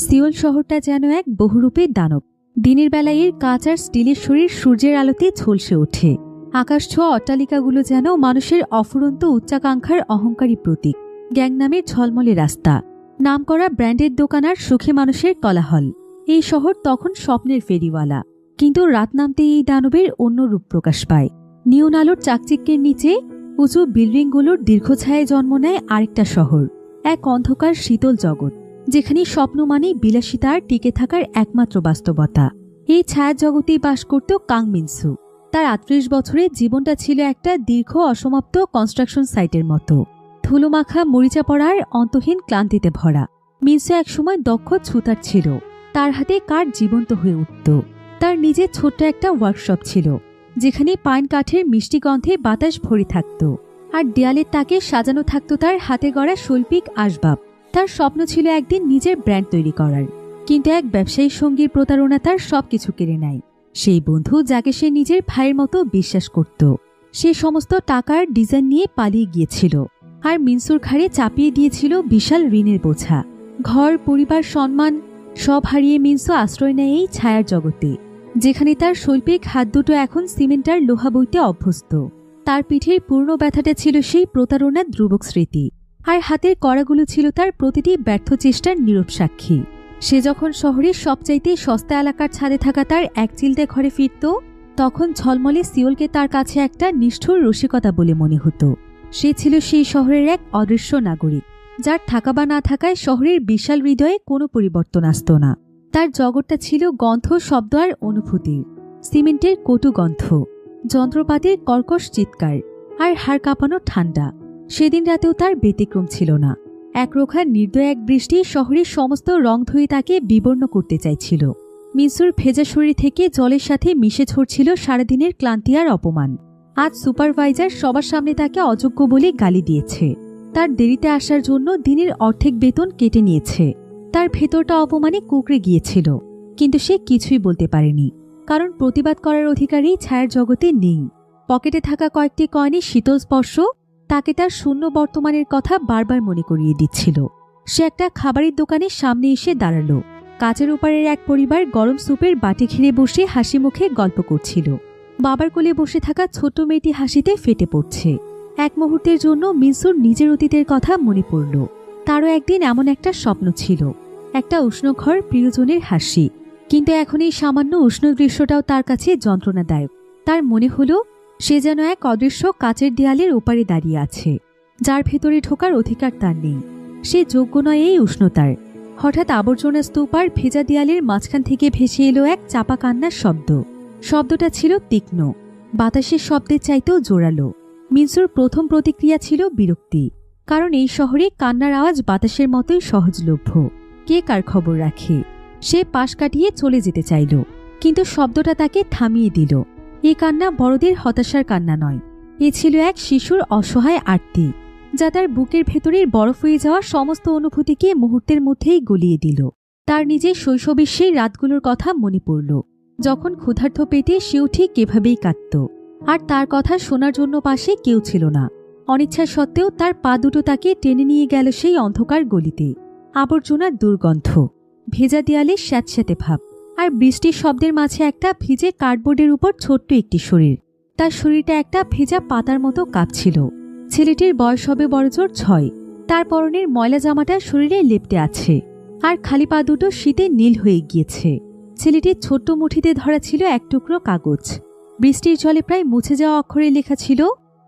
Seoul শহরটা যেন এক বহুরূপী দানব। দিনের বেলায় এর কাঁচ আর স্টিলের শরীর সূর্যের আলোতে ঝলসে ওঠে। আকাশ ছোঁয়া অট্টালিকাগুলো যেন মানুষের অফুরন্ত উচ্চাকাঙ্ক্ষার অহংকারী প্রতীক। গ্যাং নামের ঝলমলে রাস্তা। নামকরা ব্র্যান্ডের দোকান আর সুখী মানুষের কলাহল। এই শহর তখন স্বপ্নের ফেরিওয়ালা। কিন্তু রাত নামতে এই দানবের অন্য রূপ প্রকাশ পায়। নিয়ন আলোর চাকচিক্যের নিচে উঁচু বিল্ডিংগুলোর দীর্ঘছায়ায় জন্ম নেয় আরেকটা শহর। এক অন্ধকার শীতল জগৎ। যেখানে স্বপ্ন মানে বিলাসিতার টিকে থাকার একমাত্র বাস্তবতা। এই ছায়া জগতেই বাস করত কাং মিনসু। তার আটত্রিশ বছরের জীবনটা ছিল একটা দীর্ঘ অসমাপ্ত কনস্ট্রাকশন সাইটের মতো। ধুলোমাখা মরিচা পড়ার অন্তহীন ক্লান্তিতে ভরা। মিনসু একসময় দক্ষ ছুতার ছিল। তার হাতে কাঠ জীবন্ত হয়ে উঠত। তার নিজের ছোট্ট একটা ওয়ার্কশপ ছিল, যেখানে পাইন কাঠের মিষ্টি গন্ধে বাতাস ভরে থাকত। আর দেয়ালের তাকে সাজানো থাকত তার হাতে গড়া শৈল্পিক আসবাব। তার স্বপ্ন ছিল একদিন নিজের ব্র্যান্ড তৈরি করার। কিন্তু এক ব্যবসায়ী সঙ্গীর প্রতারণা তার সবকিছু কেড়ে নেয়। সেই বন্ধু যাকে সে নিজের ভাইয়ের মতো বিশ্বাস করত। সে সমস্ত টাকার ডিজাইন নিয়ে পালিয়ে গিয়েছিল। আর মিনসুর ঘাড়ে চাপিয়ে দিয়েছিল বিশাল ঋণের বোঝা। ঘর, পরিবার, সম্মান, সব হারিয়ে মিনসু আশ্রয় নেয় এই ছায়ার জগতে, যেখানে তার শৈল্পিক হাত দুটো এখন সিমেন্টার লোহা বইতে অভ্যস্ত। তার পিঠের পূর্ণ ব্যথাটা ছিল সেই প্রতারণার ধ্রুবক স্মৃতি। আর হাতের কড়াগুলো ছিল তার প্রতিটি ব্যর্থ চেষ্টার নীরব সাক্ষী। সে যখন শহরের সবচাইতে সস্তা এলাকার ছাদে থাকা তার এক চিলতে ঘরে ফিরত, তখন ঝলমলে সিওলকে তার কাছে একটা নিষ্ঠুর রসিকতা বলে মনে হতো। সে ছিল সেই শহরের এক অদৃশ্য নাগরিক, যার থাকা বা না থাকায় শহরের বিশাল হৃদয়ে কোনো পরিবর্তন আসত না। তার জগৎটা ছিল গন্ধ, শব্দ আর অনুভূতির সিমেন্টের কটু গন্ধ, যন্ত্রপাতির কর্কশ চিৎকার আর হাড় কাঁপানো ঠান্ডা। সেদিন রাতেও তার ব্যতিক্রম ছিল না। একরোখা নির্দয় এক বৃষ্টি শহরের সমস্ত রং ধুয়ে তাকে বিবর্ণ করতে চাইছিল। মিসুর ভেজা শরীর থেকে জলের সাথে মিশে ঝরছিল সারাদিনের ক্লান্তি আর অপমান। আজ সুপারভাইজার সবার সামনে তাকে অযোগ্য বলে গালি দিয়েছে। তার দেরিতে আসার জন্য দিনের অর্ধেক বেতন কেটে নিয়েছে। তার ভেতরটা অপমানে কুকড়ে গিয়েছিল। কিন্তু সে কিছুই বলতে পারেনি। কারণ প্রতিবাদ করার অধিকারই ছায়ার জগতে নেই। পকেটে থাকা কয়েকটি কয়েনের শীতল স্পর্শ তাকে তার শূন্য বর্তমানের কথা বারবার মনে করিয়ে দিচ্ছিল। সে একটা খাবারের দোকানের সামনে এসে দাঁড়াল। কাচের ওপারের এক পরিবার গরম স্যুপের বাটি ঘিরে বসে হাসি মুখে গল্প করছিল। বাবার কোলে বসে থাকা ছোট মেয়েটি হাসিতে ফেটে পড়ছে। এক মুহূর্তের জন্য মিনসুর নিজের অতীতের কথা মনে পড়ল। তারও একদিন এমন একটা স্বপ্ন ছিল। একটা উষ্ণঘর প্রিয়জনের হাসি। কিন্তু এখন এই সামান্য উষ্ণ দৃশ্যটাও তার কাছে যন্ত্রণাদায়ক। তার মনে হলো সে যেন এক অদৃশ্য কাচের দেয়ালের ওপারে দাঁড়িয়ে আছে, যার ভেতরে ঢোকার অধিকার তার নেই। সে যোগ্য নয় এই উষ্ণতার। হঠাৎ আবর্জনা স্তূপার ভেজা দেয়ালের মাঝখান থেকে ভেসে এলো এক চাপা কান্নার শব্দ। শব্দটা ছিল তীক্ষ্ণ। বাতাসের শব্দের চাইতেও জোরালো। মিনসুর প্রথম প্রতিক্রিয়া ছিল বিরক্তি, কারণ এই শহরে কান্নার আওয়াজ বাতাসের মতোই সহজলভ্য। কে কার খবর রাখে? সে পাশ কাটিয়ে চলে যেতে চাইল, কিন্তু শব্দটা তাকে থামিয়ে দিল। এ কান্না বড়দের হতাশার কান্না নয়। এ ছিল এক শিশুর অসহায় আরতি, যা তার বুকের ভেতরের বরফ হয়ে যাওয়া সমস্ত অনুভূতিকে মুহূর্তের মধ্যেই গলিয়ে দিল। তার নিজের শৈশবের সেই রাতগুলোর কথা মনে পড়ল, যখন ক্ষুধার্থ পেটে সেও ঠিক এভাবেই কাঁদত। আর তার কথা শোনার জন্য পাশে কেউ ছিল না। অনিচ্ছা সত্ত্বেও তার পা দুটো তাকে টেনে নিয়ে গেল সেই অন্ধকার গলিতে। আবর্জনার দুর্গন্ধ, ভেজা দেয়ালে স্যাঁতস্যাঁতে ভাব। আর বৃষ্টির শব্দের মাঝে একটা ভিজে কার্ডবোর্ডের উপর ছোট্ট একটি শরীর। তার শরীরটা একটা ভেজা পাতার মতো কাঁপছিল। ছেলেটির বয়স হবে বড়জোর ছয়। তার পরনের ময়লা জামাটা শরীরে লেপটে আছে। আর খালি পা দুটো শীতে নীল হয়ে গিয়েছে। ছেলেটির ছোট্ট মুঠিতে ধরা ছিল এক টুকরো কাগজ। বৃষ্টির জলে প্রায় মুছে যাওয়া অক্ষরে লেখা ছিল,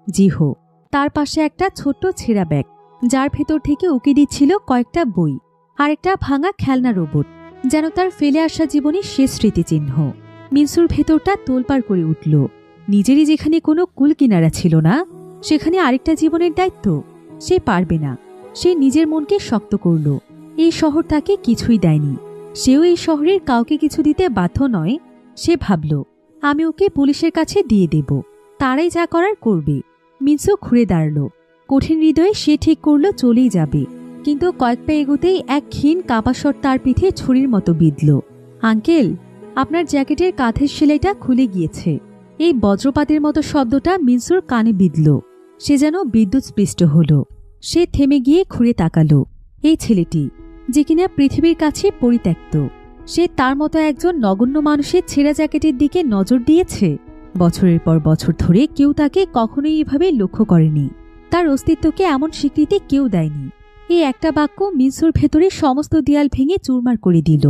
জিহো। তার পাশে একটা ছোট্ট ছেঁড়া ব্যাগ, যার ভেতর থেকে উকি দিচ্ছিল কয়েকটা বই আর একটা ভাঙা খেলনা রোবট। যেন তার ফেলে আসা জীবনের শেষ স্মৃতিচিহ্ন। মিনসুর ভেতরটা তোলপাড় করে উঠল। নিজেরই যেখানে কোনো কুল কিনারা ছিল না, সেখানে আরেকটা জীবনের দায়িত্ব। সে পারবে না। সে নিজের মনকে শক্ত করল। এই শহর তাকে কিছুই দেয়নি। সেও এই শহরের কাউকে কিছু দিতে বাধ্য নয়। সে ভাবল, আমি ওকে পুলিশের কাছে দিয়ে দেব। তারাই যা করার করবে। মিনসু ঘুরে দাঁড়াল। কঠিন হৃদয়ে সে ঠিক করল, চলেই যাবে। কিন্তু কয়েক পা এগোতেই এক ক্ষীণ কাপাসর তার পিঠে ছুরির মতো বিঁধল। আঙ্কেল, আপনার জ্যাকেটের কাঁধের সেলাইটা খুলে গিয়েছে। এই বজ্রপাতের মতো শব্দটা মিনসুর কানে বিঁধল। সে যেন বিদ্যুৎ স্পৃষ্ট হল। সে থেমে গিয়ে ঘুরে তাকালো। এই ছেলেটি, যে কিনা পৃথিবীর কাছে পরিত্যক্ত, সে তার মতো একজন নগণ্য মানুষের ছেঁড়া জ্যাকেটের দিকে নজর দিয়েছে? বছরের পর বছর ধরে কেউ তাকে কখনোই এভাবে লক্ষ্য করেনি। তার অস্তিত্বকে এমন স্বীকৃতি কেউ দেয়নি। এই একটা বাক্য মিনসুর ভেতরে সমস্ত দেয়াল ভেঙে চুরমার করে দিল।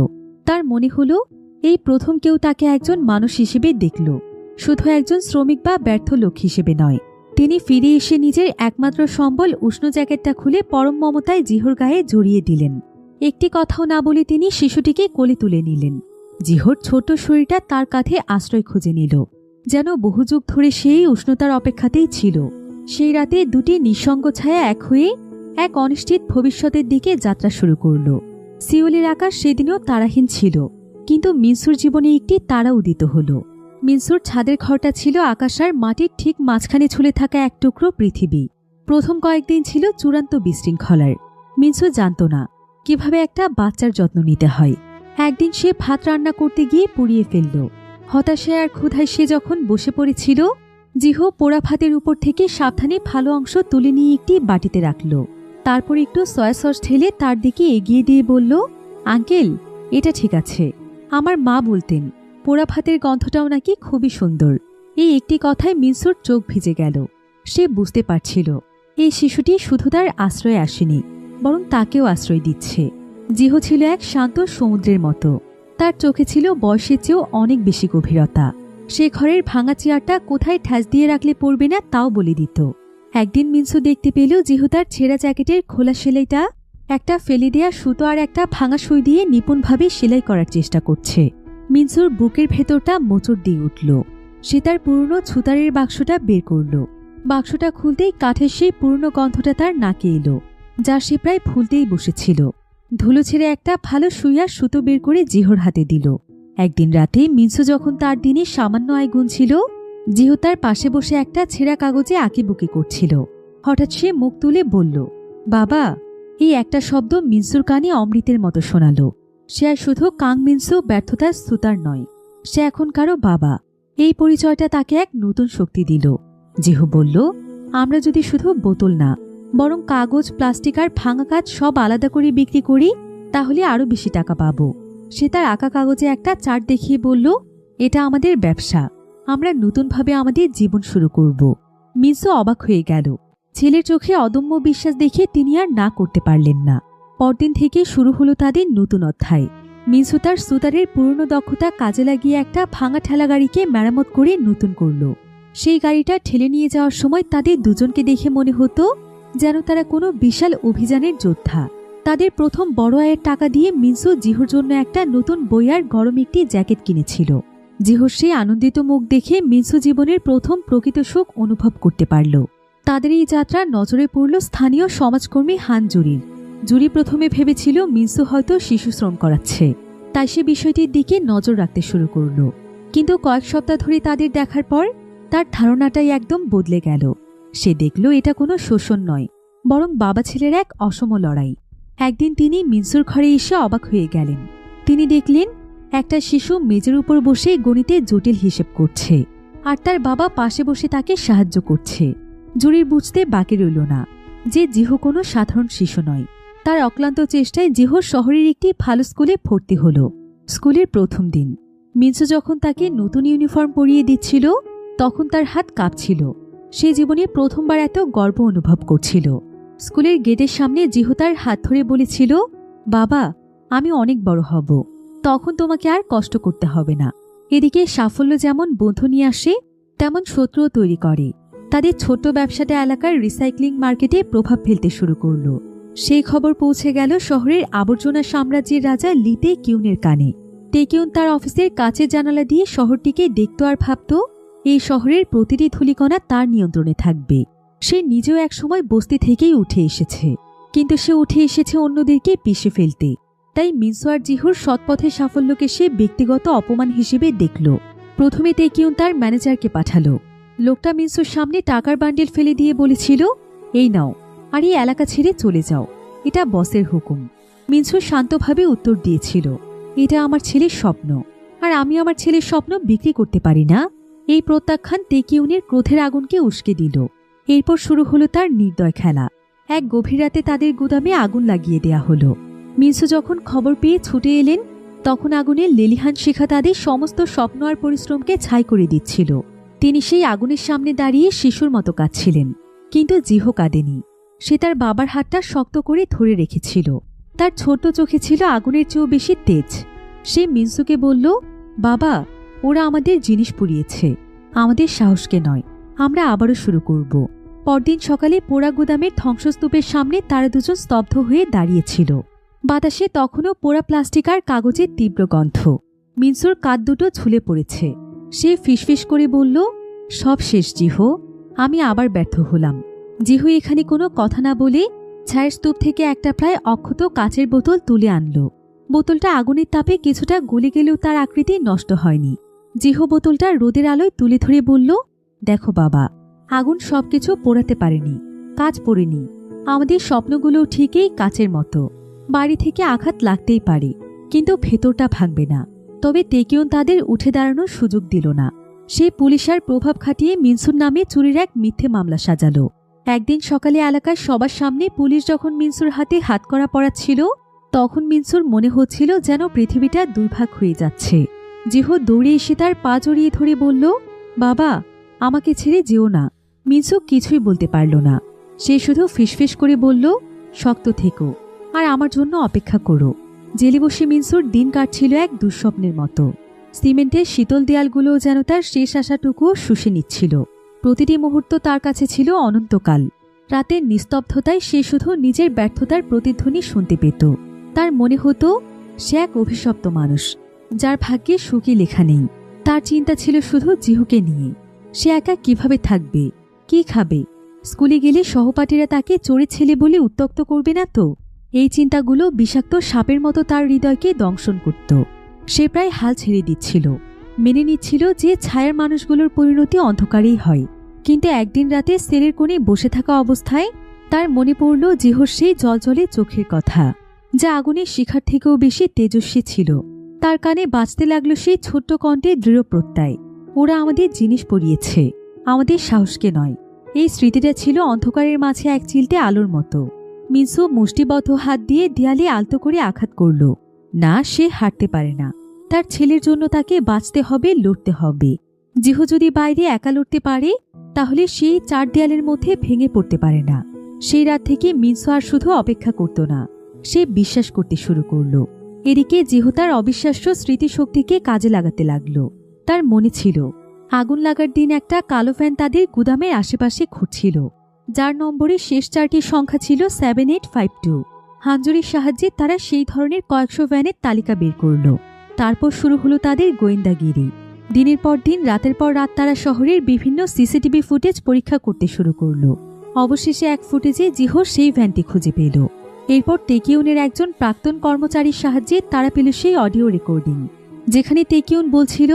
তার মনে হলো, এই প্রথম কেউ তাকে একজন মানুষ হিসেবে দেখল, শুধু একজন শ্রমিক বা ব্যর্থ লোক হিসেবে নয়। তিনি ফিরে এসে নিজের একমাত্র সম্বল উষ্ণ জ্যাকেটটা খুলে পরম মমতায় জিহর গায়ে জড়িয়ে দিলেন। একটি কথাও না বলে তিনি শিশুটিকে কোলে তুলে নিলেন। জিহর ছোট শরীরটা তার কাঁধে আশ্রয় খুঁজে নিল, যেন বহুযুগ ধরে সেই উষ্ণতার অপেক্ষাতেই ছিল। সেই রাতে দুটি নিঃসঙ্গ ছায়া এক হয়ে এক অনিশ্চিত ভবিষ্যতের দিকে যাত্রা শুরু করল। সিওলের আকাশ সেদিনও তারাহীন ছিল, কিন্তু মিনসুর জীবনে একটি তারা উদিত হল। মিনসুর ছাদের ঘরটা ছিল আকাশার মাটির ঠিক মাঝখানে ঝুলে থাকা এক টুকরো পৃথিবী। প্রথম কয়েকদিন ছিল চূড়ান্ত বিশৃঙ্খলার। মিনসু জানত না, কীভাবে একটা বাচ্চার যত্ন নিতে হয়। একদিন সে ভাত রান্না করতে গিয়ে পুড়িয়ে ফেলল। হতাশায় আর ক্ষুধায় সে যখন বসে পড়েছিল, জিহো পোড়া ভাতের উপর থেকে সাবধানে ভালো অংশ তুলে নিয়ে একটি বাটিতে রাখল। তারপর একটু সয়া সস ঢেলে তার দিকে এগিয়ে দিয়ে বলল, আঙ্কেল, এটা ঠিক আছে। আমার মা বলতেন, পোড়া ভাতের গন্ধটাও নাকি খুবই সুন্দর। এই একটি কথায় মিনসুর চোখ ভিজে গেল। সে বুঝতে পারছিল, এই শিশুটি শুধু তার আশ্রয়ে আসেনি, বরং তাকেও আশ্রয় দিচ্ছে। জিহো ছিল এক শান্ত সমুদ্রের মতো। তার চোখে ছিল বয়সের চেয়েও অনেক বেশি গভীরতা। সে ঘরের ভাঙা চেয়ারটা কোথায় ঠ্যাস দিয়ে রাখলে পড়বে না তাও বলে দিত। একদিন মিনসু দেখতে পেল জিহু তার ছেঁড়া জ্যাকেটের খোলা সেলাইটা, একটা ফেলে দেয়া সুতো আর একটা ভাঙা সুই দিয়ে নিপুণভাবে সেলাই করার চেষ্টা করছে। মিনসুর বুকের ভেতরটা মোচড় দিয়ে উঠল। সে তার পুরনো ছুতারের বাক্সটা বের করল। বাক্সটা খুলতেই কাঠের সেই পুরনো গন্ধটা তার নাকে এলো, যা সে প্রায় ভুলতেই বসেছিল। ধুলো ছেড়ে একটা ভালো সুইয়ার সুতো বের করে জিহর হাতে দিল। একদিন রাতে মিনসু যখন তার দিনে সামান্য আয় গুনছিল জিহু তার পাশে বসে একটা ছেঁড়া কাগজে আঁকিবুকি করছিল। হঠাৎ সে মুখ তুলে বলল, বাবা, এই একটা শব্দ মিনসুর কানে অমৃতের মতো শোনালো। সে আর শুধু কাং মিনসু ব্যর্থতার সুতার নয়, সে এখন কারও বাবা। এই পরিচয়টা তাকে এক নতুন শক্তি দিল। জিহু বলল, আমরা যদি শুধু বোতল না, বরং কাগজ, প্লাস্টিক আর ভাঙা কাজ সব আলাদা করে বিক্রি করি, তাহলে আরও বেশি টাকা পাবো। সে তার আঁকা কাগজে একটা চার্ট দেখিয়ে বলল, এটা আমাদের ব্যবসা। আমরা নতুনভাবে আমাদের জীবন শুরু করব। মিসো অবাক হয়ে গেল। ছেলের চোখে অদম্য বিশ্বাস দেখে তিনি আর না করতে পারলেন না। পরদিন থেকে শুরু হলো তাদের নতুন অধ্যায়। মিনসু তার সুতারের পুরনো দক্ষতা কাজে লাগিয়ে একটা ভাঙা ঠেলা গাড়িকে মেরামত করে নতুন করল। সেই গাড়িটা ঠেলে নিয়ে যাওয়ার সময় তাদের দুজনকে দেখে মনে হতো যেন তারা কোনো বিশাল অভিযানের যোদ্ধা। তাদের প্রথম বড় আয়ের টাকা দিয়ে মিনসু জিহুর জন্য একটা নতুন বইয়ার গরম একটি জ্যাকেট কিনেছিল। জিহুর সেই আনন্দিত মুখ দেখে মিনসু জীবনের প্রথম প্রকৃত সুখ অনুভব করতে পারল। তাদের এই যাত্রা নজরে পড়ল স্থানীয় সমাজকর্মী হান জুরির জুরি প্রথমে ভেবেছিল মিনসু হয়তো শিশু শ্রম করাচ্ছে। তাই সে বিষয়টির দিকে নজর রাখতে শুরু করল। কিন্তু কয়েক সপ্তাহ ধরে তাদের দেখার পর তার ধারণাটাই একদম বদলে গেল। সে দেখল এটা কোনো শোষণ নয়, বরং বাবা ছেলের এক অসম লড়াই। একদিন তিনি মিনসুর ঘরে এসে অবাক হয়ে গেলেন। তিনি দেখলেন একটা শিশু মেজের উপর বসে গণিতে জটিল হিসেব করছে, আর তার বাবা পাশে বসে তাকে সাহায্য করছে। জুরির বুঝতে বাকি রইল না, যে জিহু কোনো সাধারণ শিশু নয়। তার অক্লান্ত চেষ্টায় জিহু শহরের একটি ভালো স্কুলে ভর্তি হল। স্কুলের প্রথম দিন মিনসু যখন তাকে নতুন ইউনিফর্ম পরিয়ে দিচ্ছিল, তখন তার হাত কাঁপছিল। সে জীবনে প্রথমবার এত গর্ব অনুভব করছিল। স্কুলের গেটের সামনে জিহু তার হাত ধরে বলেছিল, বাবা, আমি অনেক বড় হব। তখন তোমাকে আর কষ্ট করতে হবে না। এদিকে সাফল্য যেমন বন্ধু নিয়ে আসে, তেমন শত্রুও তৈরি করে। তাদের ছোট্ট ব্যবসাটা এলাকার রিসাইক্লিং মার্কেটে প্রভাব ফেলতে শুরু করল। সেই খবর পৌঁছে গেল শহরের আবর্জনা সাম্রাজ্যের রাজা লিতে কিউনের কানে। টেকিউন তার অফিসের কাচের জানালা দিয়ে শহরটিকে দেখত আর ভাবত, এই শহরের প্রতিটি ধুলিকণা তার নিয়ন্ত্রণে থাকবে। সে নিজেও একসময় বস্তি থেকেই উঠে এসেছে। কিন্তু সে উঠে এসেছে অন্যদেরকে পিষে ফেলতে। তাই মিনসোয়ার জিহুর সৎপথে সাফল্যকে সে ব্যক্তিগত অপমান হিসেবে দেখল। প্রথমে তেকিউন তার ম্যানেজারকে পাঠালো। লোকটা মিনসুর সামনে টাকার বান্ডিল ফেলে দিয়ে বলেছিল, এই নাও, আর এই এলাকা ছেড়ে চলে যাও। এটা বসের হুকুম। মিনসু শান্তভাবে উত্তর দিয়েছিল, এটা আমার ছেলের স্বপ্ন, আর আমি আমার ছেলের স্বপ্ন বিক্রি করতে পারি না। এই প্রত্যাখ্যান তেকিউনের ক্রোধের আগুনকে উস্কে দিল। এরপর শুরু হলো তার নির্দয় খেলা। এক গভীর রাতে তাদের গুদামে আগুন লাগিয়ে দেয়া হলো। মিনসু যখন খবর পেয়ে ছুটে এলেন, তখন আগুনের লেলিহান শিখা তাদের সমস্ত স্বপ্ন আর পরিশ্রমকে ছাই করে দিচ্ছিল। তিনি সেই আগুনের সামনে দাঁড়িয়ে শিশুর মতো কাঁদছিলেন, কিন্তু জিহো কাঁদেনি। সে তার বাবার হাতটা শক্ত করে ধরে রেখেছিল। তার ছোট চোখে ছিল আগুনের চেয়েও বেশি তেজ। সে মিনসুকে বলল, বাবা, ওরা আমাদের জিনিস পুড়িয়েছে। আমাদের সাহসকে নয়, আমরা আবারও শুরু করব। পরদিন সকালে পোড়া গুদামের ধ্বংসস্তূপের সামনে তারা দুজন স্তব্ধ হয়ে দাঁড়িয়েছিল। বাতাসে তখনও পোড়া প্লাস্টিক আর কাগজের তীব্র গন্ধ। মিনসুর কাঁধ দুটো ঝুলে পড়েছে। সে ফিসফিস করে বলল, সব শেষ, জিহো। আমি আবার ব্যর্থ হলাম। জিহু এখানে কোনো কথা না বলে ছায়ের স্তূপ থেকে একটা প্রায় অক্ষত কাচের বোতল তুলে আনল। বোতলটা আগুনের তাপে কিছুটা গলে গেলেও তার আকৃতি নষ্ট হয়নি। জিহো বোতলটা রোদের আলোয় তুলে ধরে বলল, দেখো বাবা, আগুন সবকিছু পোড়াতে পারেনি, কাজ পড়েনি। আমাদের স্বপ্নগুলো ঠিকই কাচের মতো। বাড়ি থেকে আঘাত লাগতেই পারে, কিন্তু ভেতরটা ভাঙবে না। তবে তেকিয়ন তাদের উঠে দাঁড়ানোর সুযোগ দিল না। সে পুলিশের প্রভাব খাটিয়ে মিনসুর নামে চুরির এক মিথ্যে মামলা সাজালো। একদিন সকালে এলাকার সবার সামনে পুলিশ যখন মিনসুর হাতে হাত করা পড়াচ্ছিল তখন মিনসুর মনে হচ্ছিল যেন পৃথিবীটা দুর্ভাগ হয়ে যাচ্ছে। জিহো দৌড়ে এসে তার পা জড়িয়ে ধরে বলল, বাবা, আমাকে ছেড়ে যেও না। মিনসু কিছুই বলতে পারল না। সে শুধু ফিসফিস করে বলল, শক্ত থেকো। আর আমার জন্য অপেক্ষা করো। জেলে বসে মিনসুর দিন কাটছিল এক দুঃস্বপ্নের মতো। সিমেন্টের শীতল দেয়ালগুলোও যেন তার শেষ আশাটুকুও শুষে নিচ্ছিল। প্রতিটি মুহূর্ত তার কাছে ছিল অনন্তকাল। রাতের নিস্তব্ধতায় সে শুধু নিজের ব্যর্থতার প্রতিধ্বনি শুনতে পেত। তার মনে হতো, সে এক অভিশপ্ত মানুষ, যার ভাগ্যে সুখী লেখা নেই। তার চিন্তা ছিল শুধু জিহুকে নিয়ে। সে একা কীভাবে থাকবে? কি খাবে? স্কুলে গেলে সহপাঠীরা তাকে চোরে ছেলে বলে উত্তক্ত করবে না তো? এই চিন্তাগুলো বিষাক্ত সাপের মতো তার হৃদয়কে দংশন করত। সে প্রায় হাল ছেড়ে দিচ্ছিল। মেনে নিচ্ছিল যে ছায়ার মানুষগুলোর পরিণতি অন্ধকারেই হয়। কিন্তু একদিন রাতে সেলের কোণে বসে থাকা অবস্থায় তার মনে পড়ল জিহর সেই জলজলে চোখের কথা, যা আগুনের শিখার থেকেও বেশি তেজস্বী ছিল। তার কানে বাঁচতে লাগল সেই ছোট্ট কণ্ঠে দৃঢ় প্রত্যয়, ওরা আমাদের জিনিস পরিয়েছে, আমাদের সাহসকে নয়। এই স্মৃতিটা ছিল অন্ধকারের মাঝে এক চিলতে আলোর মতো। মিনসু মুষ্টিবদ্ধ হাত দিয়ে দেয়ালে আলতো করে আঘাত করল। না, সে হাঁটতে পারে না। তার ছেলের জন্য তাকে বাঁচতে হবে, লড়তে হবে। জিহু যদি বাইরে একা লড়তে পারে, তাহলে সে চার দেয়ালের মধ্যে ভেঙে পড়তে পারে না। সেই রাত থেকে মিনসু আর শুধু অপেক্ষা করত না। সে বিশ্বাস করতে শুরু করল। এদিকে জিহু তার অবিশ্বাস্য স্মৃতিশক্তিকে কাজে লাগাতে লাগল। তার মনে ছিল, আগুন লাগার দিন একটা কালো ফ্যান তাদের গুদামের আশেপাশে ঘুরছিল যার নম্বরে শেষ চারটি সংখ্যা ছিল সেভেন এইট ফাইভ টু হাঞ্জুরির সাহায্যে তারা সেই ধরনের কয়েকশো ভ্যানের তালিকা বের করল। তারপর শুরু হলো তাদের গোয়েন্দাগিরি। দিনের পর দিন, রাতের পর রাত তারা শহরের বিভিন্ন সিসিটিভি ফুটেজ পরীক্ষা করতে শুরু করল। অবশেষে এক ফুটেজে জিহো সেই ভ্যানটি খুঁজে পেল। এরপর টেকিউনের একজন প্রাক্তন কর্মচারীর সাহায্যে তারা পেল সেই অডিও রেকর্ডিং। যেখানে টেকিউন বলছিল,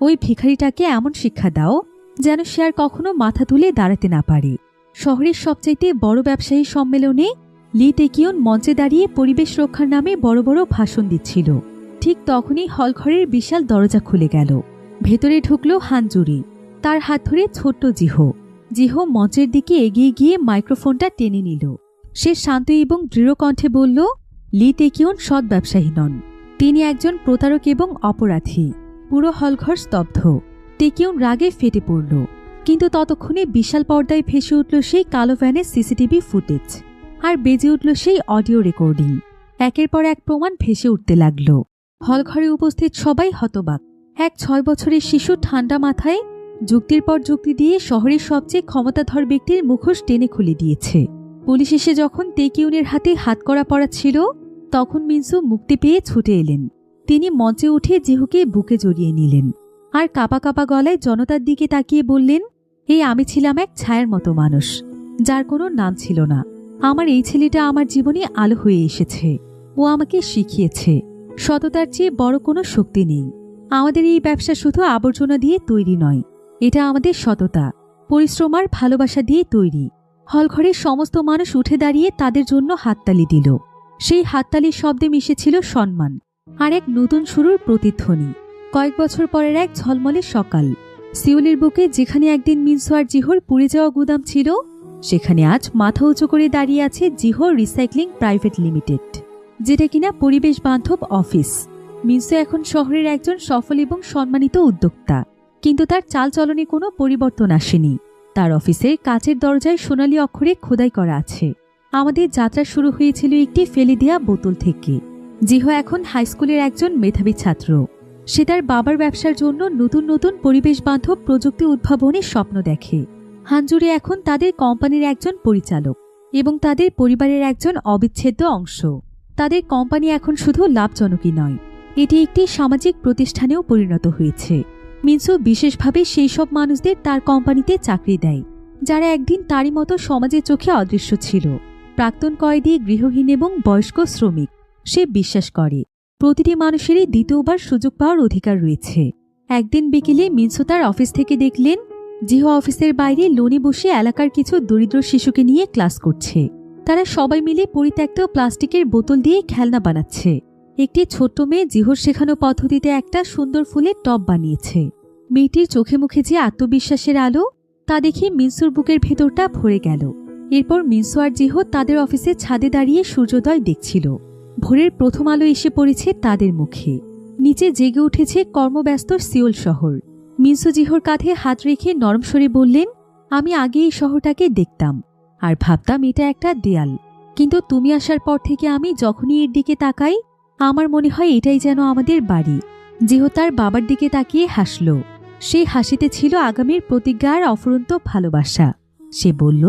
ওই ভিখারিটাকে এমন শিক্ষা দাও, যেন সে আর কখনো মাথা তুলে দাঁড়াতে না পারে। শহরের সবচাইতে বড় ব্যবসায়ী সম্মেলনে লি তেকিয়ন মঞ্চে দাঁড়িয়ে পরিবেশ রক্ষার নামে বড় বড় ভাষণ দিচ্ছিল। ঠিক তখনই হলঘরের বিশাল দরজা খুলে গেল। ভেতরে ঢুকল হানজুরি। তার হাত ধরে ছোট্ট জিহো জিহো মঞ্চের দিকে এগিয়ে গিয়ে মাইক্রোফোনটা টেনে নিল। সে শান্ত এবং দৃঢ় কণ্ঠে বলল, লি তেকিয়ন সৎ ব্যবসায়ী নন। তিনি একজন প্রতারক এবং অপরাধী। পুরো হলঘর স্তব্ধ। তেকিয়ন রাগে ফেটে পড়ল। কিন্তু ততক্ষণে বিশাল পর্দায় ভেসে উঠল সেই কালো ভ্যানের সিসিটিভি ফুটেজ আর বেজে উঠল সেই অডিও রেকর্ডিং একের পর এক প্রমাণ ভেসে উঠতে লাগল। হলঘরে উপস্থিত সবাই হতবাক। এক ছয় বছরের শিশু ঠান্ডা মাথায় যুক্তির পর যুক্তি দিয়ে শহরের সবচেয়ে ক্ষমতাধর ব্যক্তির মুখোশ টেনে খুলে দিয়েছে। পুলিশ এসে যখন তেকিউনের হাতে হাত করা পড়া ছিল, তখন মিনসু মুক্তি পেয়ে ছুটে এলেন। তিনি মঞ্চে উঠে জিহুকে বুকে জড়িয়ে নিলেন। আর কাপা কাপা গলায় জনতার দিকে তাকিয়ে বললেন এই আমি ছিলাম এক ছায়ার মতো মানুষ, যার কোনো নাম ছিল না। আমার এই ছেলেটা আমার জীবনে আলো হয়ে এসেছে। ও আমাকে শিখিয়েছে, সততার চেয়ে বড় কোনো শক্তি নেই। আমাদের এই ব্যবসা শুধু আবর্জনা দিয়ে তৈরি নয়, এটা আমাদের সততা, পরিশ্রম আর ভালোবাসা দিয়ে তৈরি। হলঘরের সমস্ত মানুষ উঠে দাঁড়িয়ে তাদের জন্য হাততালি দিল। সেই হাততালির শব্দে মিশেছিল সম্মান আর এক নতুন শুরুর প্রতিধ্বনি। কয়েক বছর পরের এক ঝলমলে সকাল। সিউলের বুকে যেখানে একদিন মিনসু আর জিহর পুড়ে যাওয়া গুদাম ছিল, সেখানে আজ মাথা উঁচু করে দাঁড়িয়ে আছে জিহর রিসাইক্লিং প্রাইভেট লিমিটেড, যেটা কিনা পরিবেশ বান্ধব অফিস। মিনসো এখন শহরের একজন সফল এবং সম্মানিত উদ্যোক্তা, কিন্তু তার চালচলনে কোনো পরিবর্তন আসেনি। তার অফিসের কাচের দরজায় সোনালী অক্ষরে খোদাই করা আছে। আমাদের যাত্রা শুরু হয়েছিল একটি ফেলে দেয়া বোতল থেকে। জিহো এখন হাইস্কুলের একজন মেধাবী ছাত্র। সে তার বাবার ব্যবসার জন্য নতুন নতুন পরিবেশ বান্ধব প্রযুক্তি উদ্ভাবনের স্বপ্ন দেখে। হাঞ্জুরি এখন তাদের কোম্পানির একজন পরিচালক এবং তাদের পরিবারের একজন অবিচ্ছেদ্য অংশ। তাদের কোম্পানি এখন শুধু লাভজনকই নয়, এটি একটি সামাজিক প্রতিষ্ঠানেও পরিণত হয়েছে। মিনসু বিশেষভাবে সেই সব মানুষদের তার কোম্পানিতে চাকরি দেয়, যারা একদিন তারই মতো সমাজের চোখে অদৃশ্য ছিল। প্রাক্তন কয়েদি, গৃহহীন এবং বয়স্ক শ্রমিক, সে বিশ্বাস করে। প্রতিটি মানুষেরই দ্বিতীয়বার সুযোগ পাওয়ার অধিকার রয়েছে। একদিন বিকেলে মিনসু তার অফিস থেকে দেখলেন জিহো অফিসের বাইরে লোনে বসে এলাকার কিছু দরিদ্র শিশুকে নিয়ে ক্লাস করছে। তারা সবাই মিলে পরিত্যক্ত প্লাস্টিকের বোতল দিয়ে খেলনা বানাচ্ছে। একটি ছোট্ট মেয়ে জিহোর শেখানো পদ্ধতিতে একটা সুন্দর ফুলের টব বানিয়েছে। মেয়েটির চোখে মুখে যে আত্মবিশ্বাসের আলো, তা দেখে মিনসুর বুকের ভেতরটা ভরে গেল। এরপর মিনসু আর জিহো তাদের অফিসে ছাদে দাঁড়িয়ে সূর্যোদয় দেখছিল। ভোরের প্রথম আলো এসে পড়েছে তাদের মুখে। নিচে জেগে উঠেছে কর্মব্যস্ত সিওল শহর। মিনসু জিহোর কাঁধে হাত রেখে নরম স্বরে বললেন, আমি আগে এই শহরটাকে দেখতাম, আর ভাবতাম এটা একটা দেয়াল। কিন্তু তুমি আসার পর থেকে আমি যখনই এর দিকে তাকাই, আমার মনে হয় এটাই যেন আমাদের বাড়ি। জিহো তার বাবার দিকে তাকিয়ে হাসল। সেই হাসিতে ছিল আগামীর প্রতিজ্ঞা আর অফুরন্ত ভালোবাসা। সে বলল,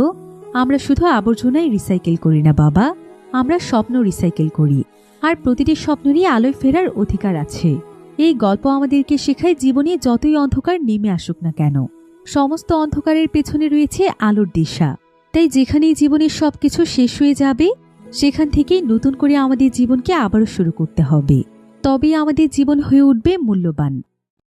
আমরা শুধু আবর্জনাই রিসাইকেল করি না, বাবা। আমরা স্বপ্ন রিসাইকেল করি। আর প্রতিটি স্বপ্নেরই আলোয় ফেরার অধিকার আছে। এই গল্প আমাদেরকে শেখায় জীবনে যতই অন্ধকার নেমে আসুক না কেন। সমস্ত অন্ধকারের পেছনে রয়েছে আলোর দিশা। তাই যেখানেই জীবনের সবকিছু শেষ হয়ে যাবে, সেখান থেকেই নতুন করে আমাদের জীবনকে আবারও শুরু করতে হবে। তবেই আমাদের জীবন হয়ে উঠবে মূল্যবান।